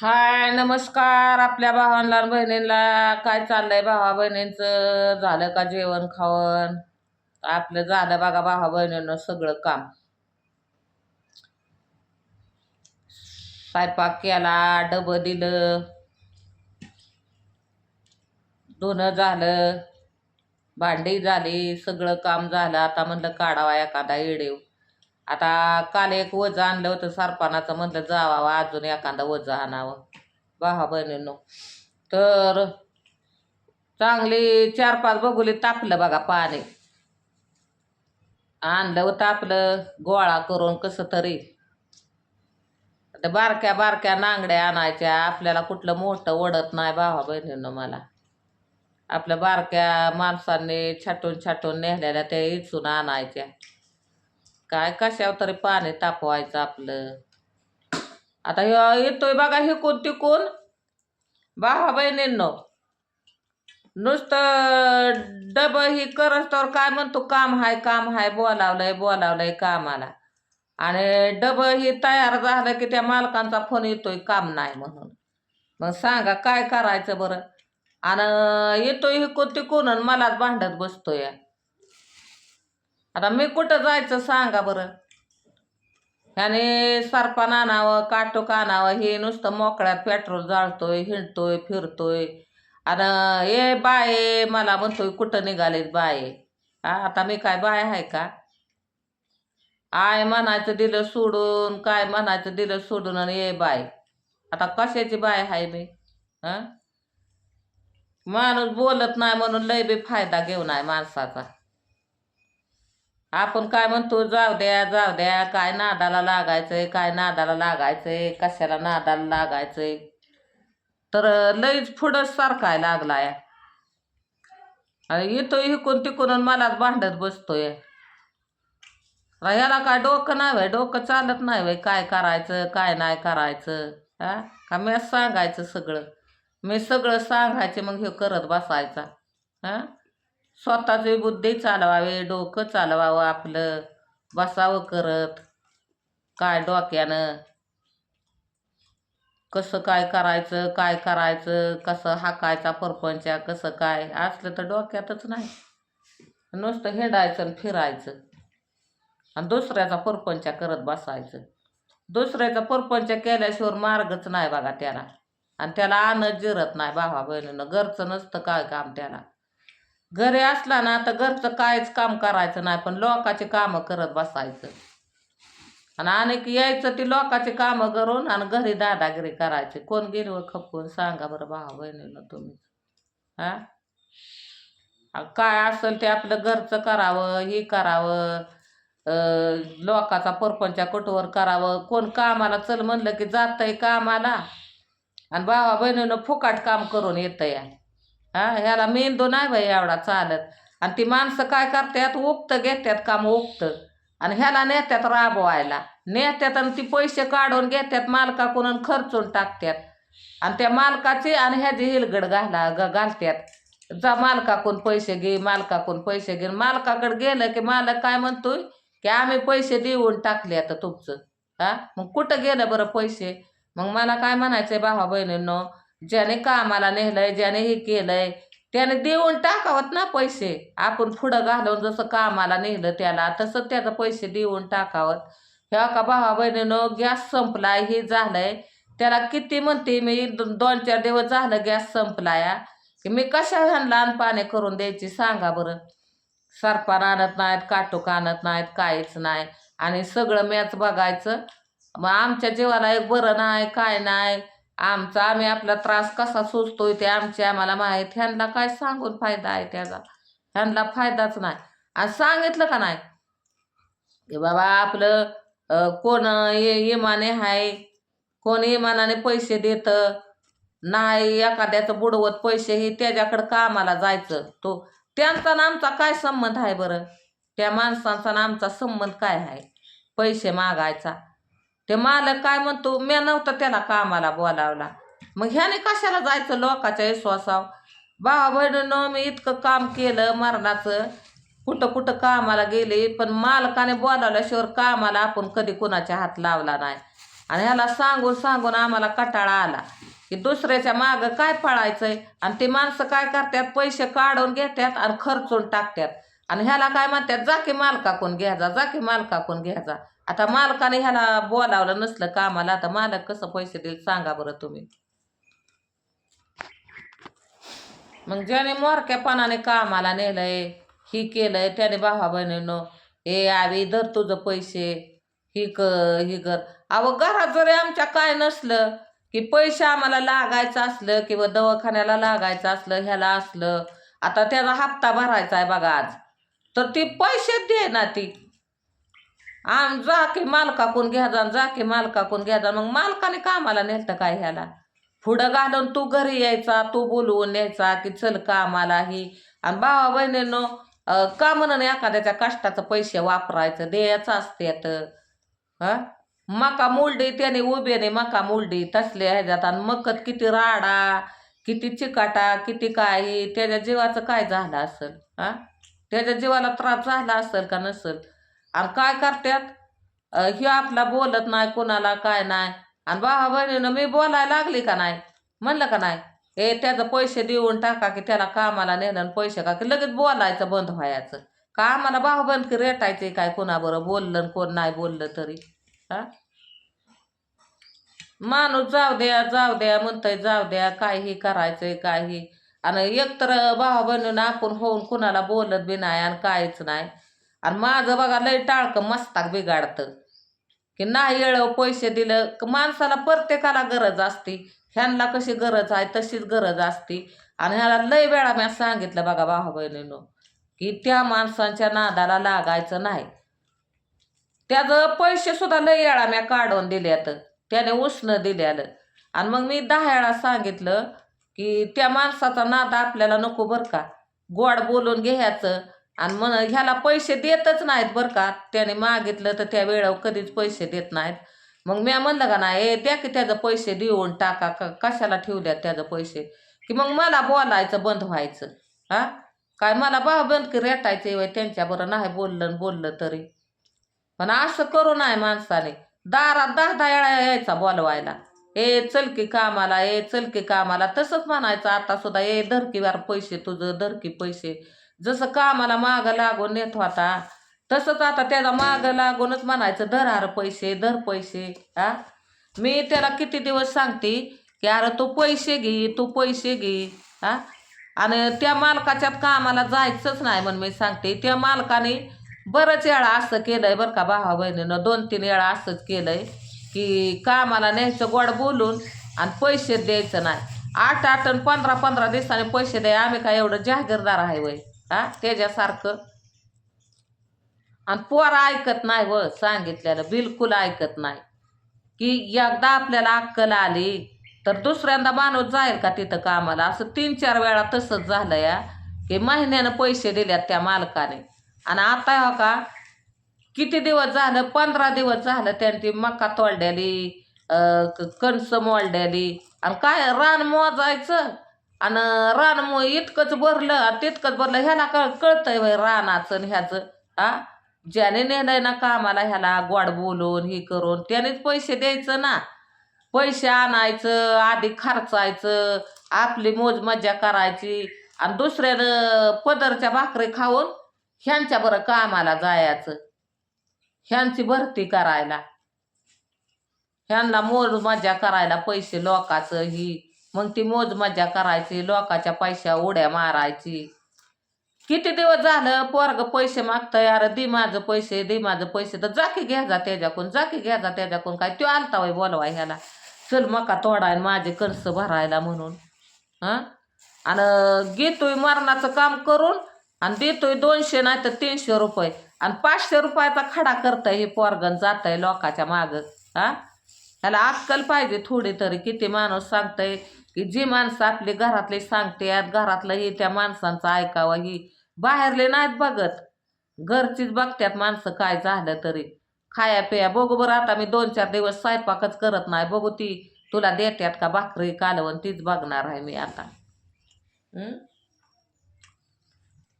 हाय नमस्कार आपल्या भावांना आणि बहिणींना काय चाललंय भावा बहिणींचं? झालं का जेवण खावण? आपलं झालं बघा भावा बहिणींना सगळं काम. स्वयंपाक केला डबं दिलं. धुणं झालं. भांडी झाली सगळं काम झालं. आता म्हणलं काढावा एखादा येडेव आता काल एक वजं आणलं होतं सरपानाचं म्हणलं जावावं अजून एखादा वजं आणावं. भावा बहिणींनो तर चांगली चार पाच बघुली तापलं बघा पाणी. आणलं होतं आपलं गोळा करून कसं तरी. आता बारक्या बारक्या नांगड्या आणायच्या आपल्याला कुठलं मोठं ओढत नाही भावा बहिणींनो मला. आपल्या बारक्या माणसांनी छाटून छाटून नेहलेल्या त्या इचून आणायच्या. काय कशावर तरी पाणी तापवायचं आपलं. आता हे येतोय बघा हिकून तिकून. बाहा बहिणींनो नुसतं डब ही करस काय म्हणतो काम हाय काम हाय बोलावलंय बोलावलंय कामाला. आणि डब ही तयार झालं की त्या मालकांचा फोन येतोय काम नाही म्हणून. मग सांगा काय करायचं बरं? आणि येतोय हिकून तिकून आणि मलाच भांडत बसतोय. आता मी कुठं जायचं सांगा बरं? ह्याने सरपान आणावं काटोक आणावं हे नुसतं मोकळ्यात पेट्रोल जाळतोय हिंडतोय फिरतोय. आणि ए बाये मला म्हणतोय कुठं निघालेत बाये? आता मी काय बाय आहे का? आय म्हणायचं दिलं सोडून काय म्हणायचं दिलं सोडून आणि ए बाय. आता कशाची बाय आहे मी? हां माणूस बोलत नाही म्हणून लय बी फायदा घेऊन आहे माणसाचा. आपण काय म्हणतो जाऊ द्या जाऊ द्या काय नादाला लागायचंय काय नादाला लागायचंय कशाला नादाला लागायचंय. तर लईच पुढंच सारखाय लागलाय. आणि येतोय हिकून तिकून मलाच भांडत बसतोय. ह्याला काय डोकं नाही भाई डोकं चालत नाही भाई काय करायचं काय नाही करायचं हा? का मी सांगायचं सगळं? मी सगळं सांगायचे मग हे करत बसायचा हा? स्वतःची बुद्धी चालवावी डोकं चालवावं आपलं. बसावं करत. काय डोक्यानं? कसं काय करायचं काय करायचं कसं हाकायचा परपंचा कसं काय? असलं तर डोक्यातच नाही. नुसतं हेडायचं आणि फिरायचं. आणि दुसऱ्याचा परपंचा करत बसायचं. दुसऱ्याचा परपंच केल्याशिवाय मार्गच नाही बघा त्याला. आणि त्याला आणत जिरत नाही भावा बहिणीनं. घरचं नसतं काय काम त्याला. घरी असला ना तर घरचं कायच काम करायचं नाही पण लोकाचे कामं करत बसायचं. आणि अनेक यायचं ती लोकाचे कामं करून आणि घरी दादागिरी करायचे. कोण गिरवं खपवून सांगा बरं भावा बहिणीनं तुम्ही. हा? आ, काय असेल ते आपलं घरचं करावं हे करावं लोकाचा परपंचा कुठवर करावं कोण कामाला चल म्हणलं की जातंय कामाला. आणि भावा बहिणीनं फुकाट काम करून येतं या हा ह्याला मेंदू नाही बाई एवढा चालत. आणि ती माणसं काय करतात? उगतं घेतात काम उगतं आणि ह्याला नेत्यात राबवायला. नेत्यात आणि ती पैसे काढून घेतात मालकाकडून आणि खर्चून टाकतात आणि त्या मालकाची आणि ह्याची हिलगड घाला ग घालतात जा मालकाकडून पैसे घे मालकाकडून पैसे घे. मालकाकडे गेलं की मालक काय म्हणतोय? की आम्ही पैसे देऊन टाकले आता तुमचं. हा? मग कुठं गेलं बरं पैसे? मग मला काय म्हणायचंय भावा बहिणींनो ज्याने कामाला नेलंय ज्याने हे केलंय त्याने देऊन टाकावत ना पैसे. आपण पुढं घालून जसं कामाला नेलं त्याला तसं त्याचं पैसे देऊन टाकावत. ह्या का भावा बहिणीनं गॅस संपलाय हे झालंय. त्याला किती म्हणते मी दोन चार दिवस झालं गॅस संपलाय. की मी कशा ह्यांना पाणी करून द्यायची सांगा बरं. सरपान आणत नाहीत काटूक आणत नाहीत काहीच नाही. आणि सगळं मॅच बघायचं. मग आमच्या जीवाला एक बरं नाही काय नाही. आमचा आम्ही आपला त्रास कसा सोसतोय ते आमचे आम्हाला माहीत. ह्यांना काय सांगून फायदा आहे त्याचा? ह्यांना फायदाच नाही. आणि सांगितलं का नाही? की बाबा आपलं कोण इमाने आहे कोण इमानाने पैसे देतं नाही एखाद्याचं बुडवत पैसे हे त्याच्याकडं कामाला जायचं. तो त्यांचा ना आमचा काय संबंध आहे बरं? त्या माणसांचा ना आमचा संबंध काय आहे? पैसे मागायचा. ते मालक काय म्हणतो मी नव्हतं त्याला कामाला बोलावला. मग ह्याने कशाला जायचं लोकाच्या विश्वासाव भावा बहिणीनं मी इतकं काम केलं मरणाचं. कुठं कुठं कामाला गेले पण मालकाने बोलावल्याशिवाय कामाला आपण कधी कुणाच्या हात लावला नाही. आणि ह्याला सांगून सांगून आम्हाला कटाळा आला की दुसऱ्याच्या मागं काय पळायचंय आणि ते माणसं काय करतात? पैसे काढून घेतात आणि खर्चून टाकतात. आणि ह्याला काय म्हणतात? जा की मालकाकून घ्या जा जा की मालकाकून घ्या जा. आता मालकाने ह्याला बोलावलं नसलं कामाला आता मालक कसं पैसे देईल सांगा बरं तुम्ही. मग ज्याने मोरक्यापणाने कामाला नेलंय ही केलंय त्याने भावा बहिणीनं ए आवी धर तुझं पैसे ही कर ही कर. अहो घरात जरी आमच्या काय नसलं की पैसे आम्हाला लागायचं असलं किंवा दवाखान्याला लागायचं असलं ह्याला असलं आता त्याचा हप्ता भरायचा आहे बघा आज. तर ती पैसे दे ना ती. आम जा की मालकाकून घ्या जा जा की मालकाकून घ्या जा. मग मालकाने कामाला नेलतं काय ह्याला? पुढं घालून तू घरी यायचा तू बोलवून न्यायचा की चल कामाला ही. आणि भावा बहिणींनो का म्हणून एखाद्याच्या कष्टाचं पैसे वापरायचं? द्यायचं असत्यात हा मका मुलडी त्याने उभेने मका मुलडी तसले ह्याच्यात. आणि मकत किती राडा किती चिकाटा किती काही. त्याच्या जीवाचं काय झालं असेल? हा त्याच्या जीवाला त्रास झाला असेल का नसेल? आणि काय करतात ह्यो आपला बोलत नाही कोणाला काय नाही. आणि भावा बहिणीनं मी बोलायला लागली का नाही? म्हणलं का नाही? हे त्याचं पैसे देऊन टाका की त्याला कामाला नेलं आणि पैसे का की लगेच बोलायचं बंद व्हायचं. का आम्हाला भाऊ बंद की रेटायचे काय? कोणाबरोबर बोललं कोण नाही बोललं तरी. हा? माणूस जाऊ द्या जाऊ द्या म्हणतंय जाऊ द्या काही करायचंय काही आणि एकतर भावा बहिणीनं आपण होऊन कुणाला बोलत बी नाही आणि काहीच नाही. आणि माझं बघा लय टाळकं मस्ताक बिघाडतं. की नाही येळ पैसे दिलं क माणसाला प्रत्येकाला गरज असते. ह्यांना कशी गरज आहे तशीच गरज असते. आणि ह्याला लय वेळा मी सांगितलं बघा भाऊ बहिणीनो की त्या माणसांच्या नादाला लागायचं नाही. त्याचं पैसे सुद्धा लय वेळा मी काढून दिल्यात. त्याने उसणं दिल्यालं. आणि मग मी दहा वेळा सांगितलं की त्या माणसाचा नाद आपल्याला नको बरं का. गोड बोलून घ्यायचं. आणि म्हण ह्याला पैसे देतच नाहीत बरं का. त्याने मागितलं तर त्या वेळावर कधीच पैसे देत नाहीत. मग म्या म्हणलं का नाही ए त्या की त्याचं पैसे देऊन टाका. क कशाला ठेवल्यात त्याचं पैसे? की मग मला बोलायचं बंद व्हायचं. हा? काय मला बा बंद की रेटायचं वय त्यांच्याबरोबर नाही बोललं न बोललं तरी. पण असं करू नाही माणसाने. दारात दहा दहा वेळा यायचा बोलवायला. ए चल की कामाला ए चल की कामाला. तसंच म्हणायचं आता सुद्धा ए धरकीवार पैसे तुझं धरकी पैसे. जसं कामाला मागं लागून येत होता तसंच आता त्याला मागं लागूनच म्हणायचं धर अरे पैसे धर पैसे. हा? मी त्याला किती दिवस सांगते की अरे तू पैसे घे तू पैसे घे. हा? आणि त्या मालकाच्यात कामाला जायचंच नाही म्हणून मी सांगते. त्या मालकाने बरंच वेळा असं केलंय बरं का भावा बहिणीनं दोन तीन वेळा असंच केलंय की कामाला न्यायचं गोड बोलून आणि पैसे द्यायचं नाही. आठ आठ आणि पंधरा पंधरा दिवसांनी पैसे द्या आम्ही काय एवढं जहागीरदार आहे वय? हा त्याच्यासारखं. आणि पोरं ऐकत नाही व सांगितलेलं बिलकुल ऐकत नाही. की एकदा आपल्याला अक्कल आली तर दुसऱ्यांदा माणूस जाईल का तिथं कामाला? असं तीन चार वेळा तसंच झालं या की महिन्यानं पैसे दिल्यात त्या मालकाने. आणि आता हो का किती दिवस झालं? पंधरा दिवस झालं त्यांनी ती मका तोडल्याली कणसं मोडल्याली आणि काय रान मोजायचं? आणि रान इतकंच भरलं आणि तितकंच भरलं. ह्याला कळ कळतंय वय रानाचं आणि ह्याचं. हा? ज्याने नेलंय ना कामाला ह्याला गोड बोलून हे करून त्यानेच पैसे द्यायचं ना. पैसे आणायचं आधी खर्चायचं आपली मोज मज्जा करायची आणि दुसऱ्यानं पदरच्या भाकरी खाऊन ह्यांच्या बरं कामाला जायचं. ह्यांची भरती करायला. ह्यांना मोज मज्जा करायला पैसे लोकाचं ही मग ती मोज मज्जा करायची लोकाच्या पैशा उड्या मारायची. किती दिवस झालं पोरग पैसे मागतंय? अरे दि माझं पैसे दे माझं पैसे. तर जाकी घ्या जा त्याच्याकून जाकी घ्या जा त्याच्याकडून. काय तो आलता वय बोलवाय ह्याला. चल मका तोडाय माझे कर्ज भरायला म्हणून. हां? आणि घेतोय मरणाचं काम करून आणि देतोय दोनशे नाही तर तीनशे रुपये. आणि पाचशे रुपयाचा खडा करताय हे पोरगण जातंय लोकाच्या मागं. हा? ह्याला अक्कल पाहिजे थोडी तरी. किती माणूस सांगतंय की जी माणसं आपली घरातले सांगतात घरातलं हे त्या माणसांचं ऐकावं ही बाहेरले नाहीत बघत. घरचीच बघतात माणसं काय झालं तरी. खाया पिया बघू बरं आता मी दोन चार दिवस स्वयंपाकच करत नाही. बघू ती तुला देत्यात का भाकरी कालवण तीच बघणार आहे मी आता. हं?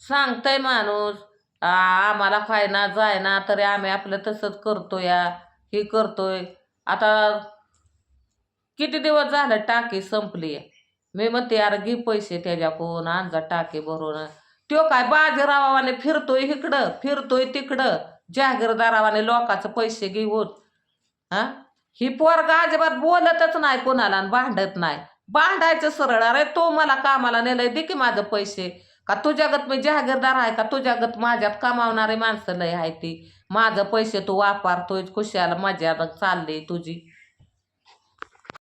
सांगतंय माणूस आम्हाला खायना जायना तरी आम्ही आपलं तसंच करतोय या हे करतोय. आता किती दिवस झालं टाकी संपली? मी म्हणते अरे घे पैसे त्याच्याकडून आणजा टाकी भरून. त्यो काय बाजीरावाने फिरतोय इकडं फिरतोय तिकडं. जागीरदारावाने लोकांचं पैसे घेऊन. हा? ही पोरगा अजिबात बोलतच नाही कोणाला आणि भांडत नाही. भांडायचं सरळ अरे तो मला कामाला नेलंय दे की माझं पैसे. का तुझ्यागत मी जहागीरदार आहे का तुझ्यागत माझ्यात कमावणारी माणसं लय आहे ती. माझं पैसे तू वापरतोय खुशाला मजा चालली तुझी.